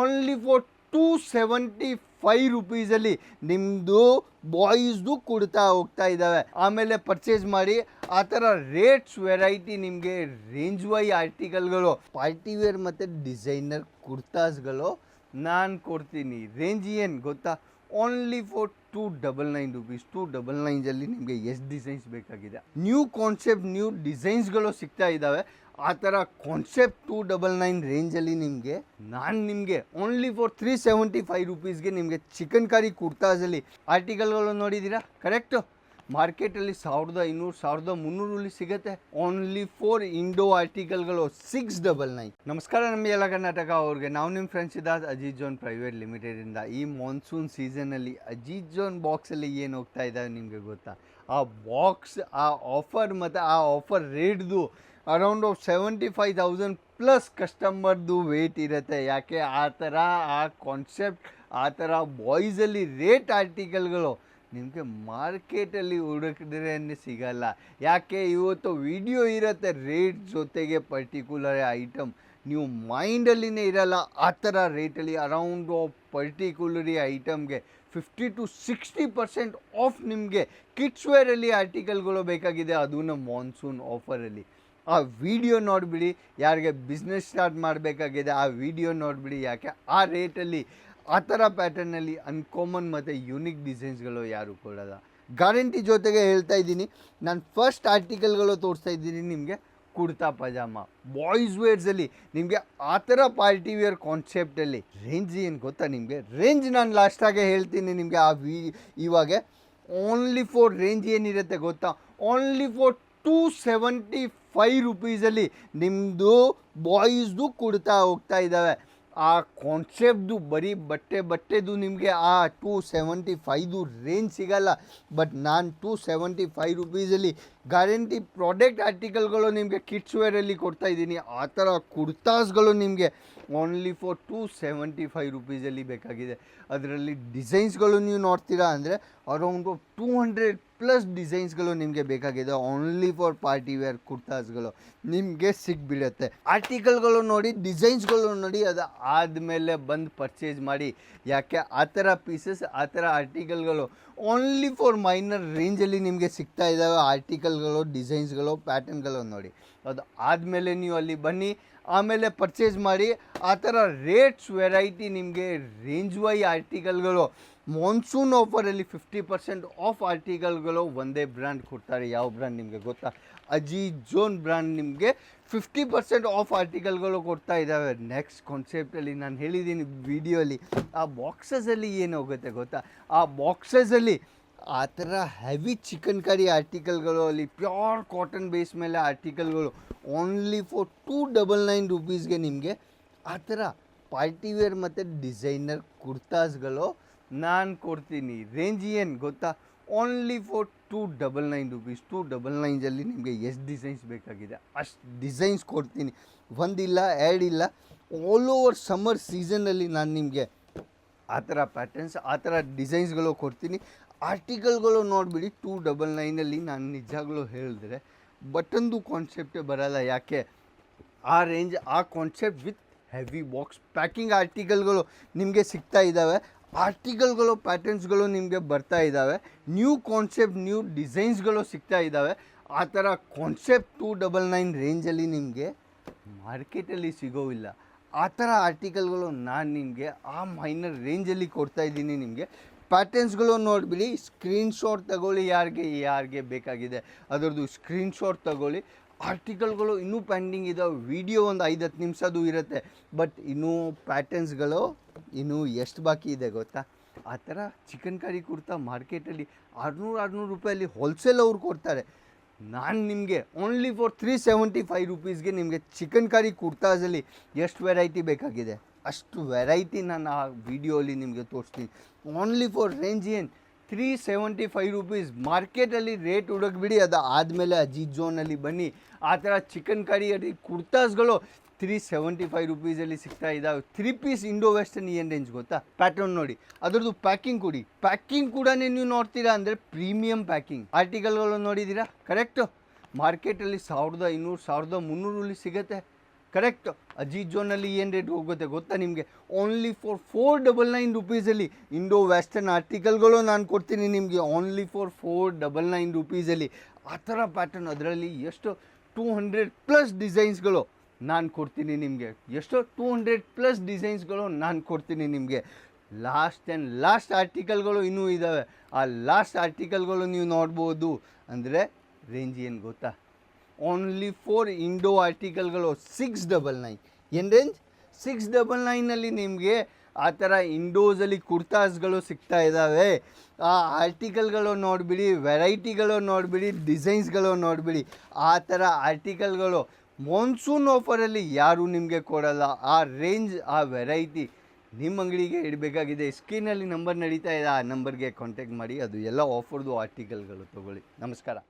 Only for two seventy five ರುಪೀಸಲ್ಲಿ ನಿಮ್ಮದು ಬಾಯ್ಸ್ದು ಕೊಡ್ತಾ ಹೋಗ್ತಾ ಇದ್ದಾವೆ ಆಮೇಲೆ ಪರ್ಚೇಸ್ ಮಾಡಿ, ಆ ಥರ ರೇಟ್ಸ್ ವೆರೈಟಿ ನಿಮಗೆ ರೇಂಜ್ ವೈ ಆರ್ಟಿಕಲ್ಗಳು ಪಾರ್ಟಿ ವೇರ್ ಮತ್ತು ಡಿಸೈನರ್ ಕುರ್ತಾಸ್ಗಳು ನಾನು ಕೊಡ್ತೀನಿ. ರೇಂಜ್ ಏನು ಗೊತ್ತಾ? Only for two double nine rupees two double ನೈನ್ಸಲ್ಲಿ ನಿಮಗೆ ಎಷ್ಟು ಡಿಸೈನ್ಸ್ ಬೇಕಾಗಿದೆ. ನ್ಯೂ ಕಾನ್ಸೆಪ್ಟ್ ನ್ಯೂ ಡಿಸೈನ್ಸ್ಗಳು ಸಿಗ್ತಾ ಇದ್ದಾವೆ ಆ ಥರ ಕಾನ್ಸೆಪ್ಟ್ ಟೂ ಡಬಲ್ ನೈನ್ ರೇಂಜಲ್ಲಿ ನಿಮಗೆ, ನಾನು ನಿಮಗೆ only for three seventy five ರುಪೀಸ್ಗೆ ನಿಮಗೆ ಚಿಕನ್ ಕಾರಿ ಕುರ್ತಾಸಲ್ಲಿ ಆರ್ಟಿಕಲ್ಗಳು ನೋಡಿದ್ದೀರಾ? ಕರೆಕ್ಟು ಮಾರ್ಕೆಟಲ್ಲಿ ಸಾವಿರದ ಐನೂರು, ಸಾವಿರದ ಮುನ್ನೂರಲ್ಲಿ ಸಿಗುತ್ತೆ. ಓನ್ಲಿ ಫೋರ್ ಇಂಡೋ ಆರ್ಟಿಕಲ್ಗಳು ಸಿಕ್ಸ್ ಡಬಲ್ ನೈನ್ ನಮಸ್ಕಾರ ನಮ್ಮ ಎಲ್ಲ ಕರ್ನಾಟಕ. ಅವ್ರಿಗೆ ನಾವು ನಿಮ್ಮ ಫ್ರೆಂಡ್ಸ್ ಇದ್ದಾದ ಅಜಿತ್ ಜೋನ್ ಪ್ರೈವೇಟ್ ಲಿಮಿಟೆಡಿಂದ ಈ ಮಾನ್ಸೂನ್ ಸೀಸನಲ್ಲಿ ಅಜಿತ್ ಜೋನ್ ಬಾಕ್ಸಲ್ಲಿ ಏನು ಹೋಗ್ತಾ ಇದ್ದಾವೆ ನಿಮಗೆ ಗೊತ್ತಾ? ಆ ಬಾಕ್ಸ್ ಆ ಆಫರ್ ಮತ್ತು ಆ offer ರೇಟ್ದು around seventy five thousand plus ಕಸ್ಟಮರ್ದು wait ಇರುತ್ತೆ. ಯಾಕೆ? ಆ ಥರ ಆ ಕಾನ್ಸೆಪ್ಟ್ ಆ ಥರ ಬಾಯ್ಸಲ್ಲಿ ರೇಟ್ ಆರ್ಟಿಕಲ್ಗಳು ನಿಮಗೆ ಮಾರ್ಕೆಟಲ್ಲಿ ಹುಡುಕಿದ್ರೆ ಸಿಗಲ್ಲ. ಯಾಕೆ ಇವತ್ತು ವಿಡಿಯೋ ಇರುತ್ತೆ ರೇಟ್ ಜೊತೆಗೆ ಪರ್ಟಿಕ್ಯುಲರ್ ಐಟಮ್ ನೀವು ಮೈಂಡಲ್ಲಿನೇ ಇರಲ್ಲ, ಆ ಥರ ರೇಟಲ್ಲಿ around particularly ಐಟಮ್ಗೆ fifty to sixty percent off ನಿಮಗೆ ಕಿಡ್ಸ್ ವೇರಲ್ಲಿ ಆರ್ಟಿಕಲ್ಗಳು ಬೇಕಾಗಿದೆ ಅದನ್ನು ಮಾನ್ಸೂನ್ ಆಫರಲ್ಲಿ ಆ ವಿಡಿಯೋ ನೋಡಿಬಿಡಿ, ಯಾರಿಗೆ ಬಿಸ್ನೆಸ್ ಸ್ಟಾರ್ಟ್ ಮಾಡಬೇಕಾಗಿದೆ, ಆ ವಿಡಿಯೋ ನೋಡಿಬಿಡಿ, ಯಾಕೆ ಆ ರೇಟಲ್ಲಿ ಆ ಥರ ಪ್ಯಾಟರ್ನಲ್ಲಿ ಅನ್ಕಾಮನ್ ಮತ್ತು ಯುನಿಕ್ ಡಿಸೈನ್ಸ್ಗಳು ಯಾರು ಕೊಡಲ್ಲ. ಗ್ಯಾರಂಟಿ ಜೊತೆಗೆ ಹೇಳ್ತಾ ಇದ್ದೀನಿ, ನಾನು ಫಸ್ಟ್ ಆರ್ಟಿಕಲ್ಗಳು ತೋರಿಸ್ತಾ ಇದ್ದೀನಿ ನಿಮಗೆ ಕುರ್ತಾ ಪಜಾಮ. ಬಾಯ್ಸ್ ವೇರ್ಸಲ್ಲಿ ನಿಮಗೆ ಆ ಥರ ಪಾರ್ಟಿ ವೇರ್ ಕಾನ್ಸೆಪ್ಟಲ್ಲಿ ರೇಂಜ್ ಏನು ಗೊತ್ತಾ ನಿಮಗೆ? ರೇಂಜ್ ನಾನು ಲಾಸ್ಟಾಗೆ ಹೇಳ್ತೀನಿ ನಿಮಗೆ ಆ ವಿ ಇವಾಗ. ಓನ್ಲಿ ಫೋರ್ ರೇಂಜ್ ಏನಿರುತ್ತೆ ಗೊತ್ತಾ? Only for two seventy five ರುಪೀಸಲ್ಲಿ ನಿಮ್ಮದು ಬಾಯ್ಸ್ದು ಕುರ್ತಾ ಹೋಗ್ತಾ ಇದ್ದಾವೆ ಆ ಕಾನ್ಸೆಪ್ಟ್ದು ಬರೀ ಬಟ್ಟೆ ಬಟ್ಟೆದು ನಿಮಗೆ ಆ ಟೂ ಸೆವೆಂಟಿ ಫೈವ್ದು ರೇಂಜ್ ಸಿಗಲ್ಲ. ಬಟ್ ನಾನು ಟೂ ಸೆವೆಂಟಿ ಫೈವ್ ರುಪೀಸಲ್ಲಿ ಗ್ಯಾರಂಟಿ ಪ್ರಾಡಕ್ಟ್ ಆರ್ಟಿಕಲ್ಗಳು ನಿಮಗೆ ಕಿಡ್ಸ್ ವೇರಲ್ಲಿ ಕೊಡ್ತಾ ಇದ್ದೀನಿ. ಆ ಥರ ಕುರ್ತಾಸ್ಗಳು ನಿಮಗೆ only for two seventy five ರುಪೀಸಲ್ಲಿ ಬೇಕಾಗಿದೆ. ಅದರಲ್ಲಿ ಡಿಸೈನ್ಸ್ಗಳು ನೀವು ನೋಡ್ತೀರಾ ಅಂದರೆ ಅರೌಂಡ್ ಟೂ ಹಂಡ್ರೆಡ್ ಪ್ಲಸ್ ಡಿಸೈನ್ಸ್ಗಳು ನಿಮಗೆ ಬೇಕಾಗಿದೆ. ಓನ್ಲಿ ಫಾರ್ ಪಾರ್ಟಿ ವೇರ್ ಕುರ್ತಾಸ್ಗಳು ನಿಮಗೆ ಸಿಕ್ಬಿಡುತ್ತೆ ಆರ್ಟಿಕಲ್ಗಳು ನೋಡಿ, ಡಿಸೈನ್ಸ್ಗಳು ನೋಡಿ, ಅದು ಆದಮೇಲೆ ಬಂದು ಪರ್ಚೇಸ್ ಮಾಡಿ. ಯಾಕೆ? ಆ ಥರ ಪೀಸಸ್ ಆ ಥರ ಆರ್ಟಿಕಲ್ಗಳು ಓನ್ಲಿ ಫಾರ್ ಮೈನರ್ ರೇಂಜಲ್ಲಿ ನಿಮಗೆ ಸಿಗ್ತಾ ಇದ್ದಾವೆ. ಆರ್ಟಿಕಲ್ಗಳು ಡಿಸೈನ್ಸ್ಗಳು, ಪ್ಯಾಟರ್ನ್ಗಳು ನೋಡಿ. ಅದು ಆದಮೇಲೆ ನೀವು ಅಲ್ಲಿ ಬನ್ನಿ, ಆಮೇಲೆ ಪರ್ಚೇಸ್ ಮಾಡಿ. ಆ ಥರ ರೇಟ್ಸ್, ವೆರೈಟಿ ನಿಮಗೆ ರೇಂಜ್ ವೈ ಆರ್ಟಿಕಲ್ಗಳು, ಮಾನ್ಸೂನ್ ಆಫರಲ್ಲಿ ಫಿಫ್ಟಿ ಪರ್ಸೆಂಟ್ ಆಫ್ ಆರ್ಟಿಕಲ್ಗಳು ಒಂದೇ ಬ್ರ್ಯಾಂಡ್ ಕೊಡ್ತಾರೆ. ಯಾವ ಬ್ರ್ಯಾಂಡ್ ನಿಮಗೆ ಗೊತ್ತಾ? ಅಜಿ ಜೋನ್ ಬ್ರ್ಯಾಂಡ್ ನಿಮಗೆ ಫಿಫ್ಟಿ ಪರ್ಸೆಂಟ್ ಆಫ್ ಆರ್ಟಿಕಲ್ಗಳು ಕೊಡ್ತಾ ಇದ್ದಾವೆ. ನೆಕ್ಸ್ಟ್ ಕಾನ್ಸೆಪ್ಟಲ್ಲಿ ನಾನು ಹೇಳಿದ್ದೀನಿ ವಿಡಿಯೋಲಿ ಆ ಬಾಕ್ಸಸಲ್ಲಿ ಏನು ಹೋಗುತ್ತೆ ಗೊತ್ತಾ? ಆ ಬಾಕ್ಸಸಲ್ಲಿ ಆ ಥರ ಹೆವಿ ಚಿಕನ್ ಕರಿ ಆರ್ಟಿಕಲ್ಗಳು ಅಲ್ಲಿ ಪ್ಯೂರ್ ಕಾಟನ್ ಬೇಸ್ ಮೇಲೆ ಆರ್ಟಿಕಲ್ಗಳು only for two double nine ರುಪೀಸ್ಗೆ ನಿಮಗೆ ಆ ಥರ ಪಾರ್ಟಿ ವೇರ್ ಮತ್ತು ಡಿಸೈನರ್ ಕುರ್ತಾಸ್ಗಳು ನಾನು ಕೊಡ್ತೀನಿ. ರೇಂಜ್ ಏನು ಗೊತ್ತಾ? Only for two double nine rupees two double ನೈನ್ಸಲ್ಲಿ ನಿಮಗೆ ಎಷ್ಟು ಡಿಸೈನ್ಸ್ ಬೇಕಾಗಿದೆ? ಅಷ್ಟು ಡಿಸೈನ್ಸ್ ಕೊಡ್ತೀನಿ. ಒಂದಿಲ್ಲ, ಎರಡಿಲ್ಲ ಆಲ್ ಓವರ್ ಸಮ್ಮರ್ ಸೀಸನಲ್ಲಿ ನಾನು ನಿಮಗೆ ಆ ಥರ ಪ್ಯಾಟರ್ನ್ಸ್ ಆ ಥರ ಡಿಸೈನ್ಸ್ಗಳು ಕೊಡ್ತೀನಿ. ಆರ್ಟಿಕಲ್ಗಳು ನೋಡಿಬಿಡಿ ಟೂ ಡಬಲ್ ನೈನಲ್ಲಿ ನಾನು ನಿಜಾಗ್ಲೂ ಹೇಳಿದ್ರೆ ಬಟನ್ದು ಕಾನ್ಸೆಪ್ಟೇ ಬರಲ್ಲ. ಯಾಕೆ? ಆ ರೇಂಜ್ ಆ concept with heavy box packing ಆರ್ಟಿಕಲ್ಗಳು ನಿಮಗೆ ಸಿಗ್ತಾ ಇದ್ದಾವೆ. ಆರ್ಟಿಕಲ್ಗಳು ಪ್ಯಾಟರ್ನ್ಸ್ಗಳು ನಿಮಗೆ ಬರ್ತಾ ಇದ್ದಾವೆ. ನ್ಯೂ ಕಾನ್ಸೆಪ್ಟ್ ನ್ಯೂ ಡಿಸೈನ್ಸ್ಗಳು ಸಿಗ್ತಾ ಇದ್ದಾವೆ. ಆ ಥರ ಕಾನ್ಸೆಪ್ಟ್ ಟೂ ಡಬಲ್ ನೈನ್ ರೇಂಜಲ್ಲಿ ನಿಮಗೆ ಮಾರ್ಕೆಟಲ್ಲಿ ಸಿಗೋವಿಲ್ಲ. ಆ ಥರ ಆರ್ಟಿಕಲ್ಗಳು ನಾನು ನಿಮಗೆ, ಆ ಮೈನರ್ ರೇಂಜಲ್ಲಿ ಕೊಡ್ತಾ ಇದ್ದೀನಿ ನಿಮಗೆ. ಪ್ಯಾಟರ್ನ್ಸ್ಗಳು ನೋಡಿಬಿಡಿ ಸ್ಕ್ರೀನ್ಶಾಟ್ ತಗೊಳ್ಳಿ ಯಾರಿಗೆ ಯಾರಿಗೆ ಬೇಕಾಗಿದೆ. ಅದರದ್ದು ಸ್ಕ್ರೀನ್ಶಾಟ್ ತಗೊಳ್ಳಿ. ಆರ್ಟಿಕಲ್ಗಳು ಇನ್ನೂ ಪೆಂಡಿಂಗ್ ಇದಾವೆ. ವಿಡಿಯೋ ಒಂದು ಐದು ಹತ್ತು ನಿಮಿಷದ್ದು ಇರುತ್ತೆ. ಬಟ್ ಇನ್ನೂ ಪ್ಯಾಟರ್ನ್ಸ್ಗಳು ಇನ್ನೂ ಎಷ್ಟು ಬಾಕಿ ಇದೆ ಗೊತ್ತಾ? ಆ ಥರ ಚಿಕನ್ ಕರಿ ಕುರ್ತಾ ಮಾರ್ಕೆಟಲ್ಲಿ ಆರುನೂರು ಆರುನೂರು ರೂಪಾಯಲ್ಲಿ ಹೋಲ್ಸೇಲ್ ಅವ್ರು ಕೊಡ್ತಾರೆ. ನಾನು ನಿಮಗೆ only for three seventy five ರುಪೀಸ್ಗೆ ನಿಮಗೆ ಚಿಕನ್ ಕರಿ ಕುರ್ತಾಸಲ್ಲಿ ಎಷ್ಟು ವೆರೈಟಿ ಬೇಕಾಗಿದೆ? ಅಷ್ಟು ವೆರೈಟಿ ನಾನು ಆ ವಿಡಿಯೋಲಿ ನಿಮಗೆ ತೋರಿಸ್ತೀನಿ. ಓನ್ಲಿ ಫಾರ್ ರೇಂಜ್ ಏನು? ತ್ರೀ ಸೆವೆಂಟಿ ಫೈವ್ ರುಪೀಸ್ ಮಾರ್ಕೆಟಲ್ಲಿ ರೇಟ್ ಹುಡುಕ್ಬಿಡಿ, ಅದು ಆದಮೇಲೆ ಅಜಿತ್ ಜೋನಲ್ಲಿ ಬನ್ನಿ. ಆ ಥರ ಚಿಕನ್ ಕರಿ ಅಡಿ ಕುರ್ತಾಸ್ಗಳು ತ್ರೀ ಸೆವೆಂಟಿ ಫೈವ್ ರುಪೀಸಲ್ಲಿ ಸಿಗ್ತಾ ಇದ್ದಾವೆ ತ್ರೀ ಪೀಸ್ ಇಂಡೋ ವೆಸ್ಟರ್ನ್ ಏನು ರೇಂಜ್ ಗೊತ್ತಾ? ಪ್ಯಾಟರ್ನ್ ನೋಡಿ. ಅದರದ್ದು ಪ್ಯಾಕಿಂಗ್ ಕೊಡಿ. ಪ್ಯಾಕಿಂಗ್ ಕೂಡ ನೀವು ನೋಡ್ತೀರಾ ಅಂದರೆ ಪ್ರೀಮಿಯಂ ಪ್ಯಾಕಿಂಗ್ ಆರ್ಟಿಕಲ್ಗಳು ನೋಡಿದ್ದೀರಾ? ಕರೆಕ್ಟು ಮಾರ್ಕೆಟಲ್ಲಿ ಸಾವಿರದ ಇನ್ನೂರು ಸಾವಿರದ ಮುನ್ನೂರಲ್ಲಿ ಸಿಗುತ್ತೆ. ಕರೆಕ್ಟ್ ಅಜೀತ್ ಜೋನಲ್ಲಿ ಏನು ರೇಟ್ ಹೋಗುತ್ತೆ ಗೊತ್ತಾ ನಿಮಗೆ? Only for four double nine ರುಪೀಸಲ್ಲಿ Indo western ಆರ್ಟಿಕಲ್ಗಳು ನಾನು ಕೊಡ್ತೀನಿ ನಿಮಗೆ. Only for four double nine ರುಪೀಸಲ್ಲಿ ಆ ಥರ ಪ್ಯಾಟರ್ನ್ ಅದರಲ್ಲಿ ಎಷ್ಟು? ಟೂ ಹಂಡ್ರೆಡ್ ಪ್ಲಸ್ ಡಿಸೈನ್ಸ್ಗಳು ನಾನು ಕೊಡ್ತೀನಿ ನಿಮಗೆ. ಎಷ್ಟು? ಟೂ ಹಂಡ್ರೆಡ್ ಪ್ಲಸ್ ಡಿಸೈನ್ಸ್ಗಳು ನಾನು ಕೊಡ್ತೀನಿ ನಿಮಗೆ. ಲಾಸ್ಟ್ ಆ್ಯಂಡ್ ಲಾಸ್ಟ್ ಆರ್ಟಿಕಲ್ಗಳು ಇನ್ನೂ ಇದ್ದಾವೆ ಆ ಲಾಸ್ಟ್ ಆರ್ಟಿಕಲ್ಗಳು ನೀವು ನೋಡ್ಬೋದು. ಅಂದರೆ ರೇಂಜ್ ಏನು ಗೊತ್ತಾ? ಓನ್ಲಿ ಫೋರ್ ಇಂಡೋ ಆರ್ಟಿಕಲ್ಗಳು ಸಿಕ್ಸ್ ಡಬಲ್ ನೈನ್ ಏನು ರೇಂಜ್ ಸಿಕ್ಸ್ ಡಬಲ್ ನೈನಲ್ಲಿ ನಿಮಗೆ ಆ ಥರ ಇಂಡೋಸಲ್ಲಿ ಕುರ್ತಾಸ್ಗಳು ಸಿಗ್ತಾ ಇದ್ದಾವೆ ಆ ಆರ್ಟಿಕಲ್ಗಳು ನೋಡಿಬಿಡಿ ವೆರೈಟಿಗಳು ನೋಡಿಬಿಡಿ ಡಿಸೈನ್ಸ್ಗಳು ನೋಡಿಬಿಡಿ. ಆ ಥರ ಆರ್ಟಿಕಲ್ಗಳು ಮಾನ್ಸೂನ್ ಆಫರಲ್ಲಿ ಯಾರೂ ನಿಮಗೆ ಕೊಡಲ್ಲ. ಆ ರೇಂಜ್ ಆ ವೆರೈಟಿ ನಿಮ್ಮ ಅಂಗಡಿಗೆ ಇಡಬೇಕಾಗಿದೆ. ಸ್ಕ್ರೀನಲ್ಲಿ ನಂಬರ್ ನಡೀತಾ ಇದೆ. ಆ ನಂಬರ್ಗೆ ಕಾಂಟ್ಯಾಕ್ಟ್ ಮಾಡಿ. ಅದು ಎಲ್ಲ ಆಫರ್ದು ಆರ್ಟಿಕಲ್ಗಳು ತೊಗೊಳ್ಳಿ. ನಮಸ್ಕಾರ.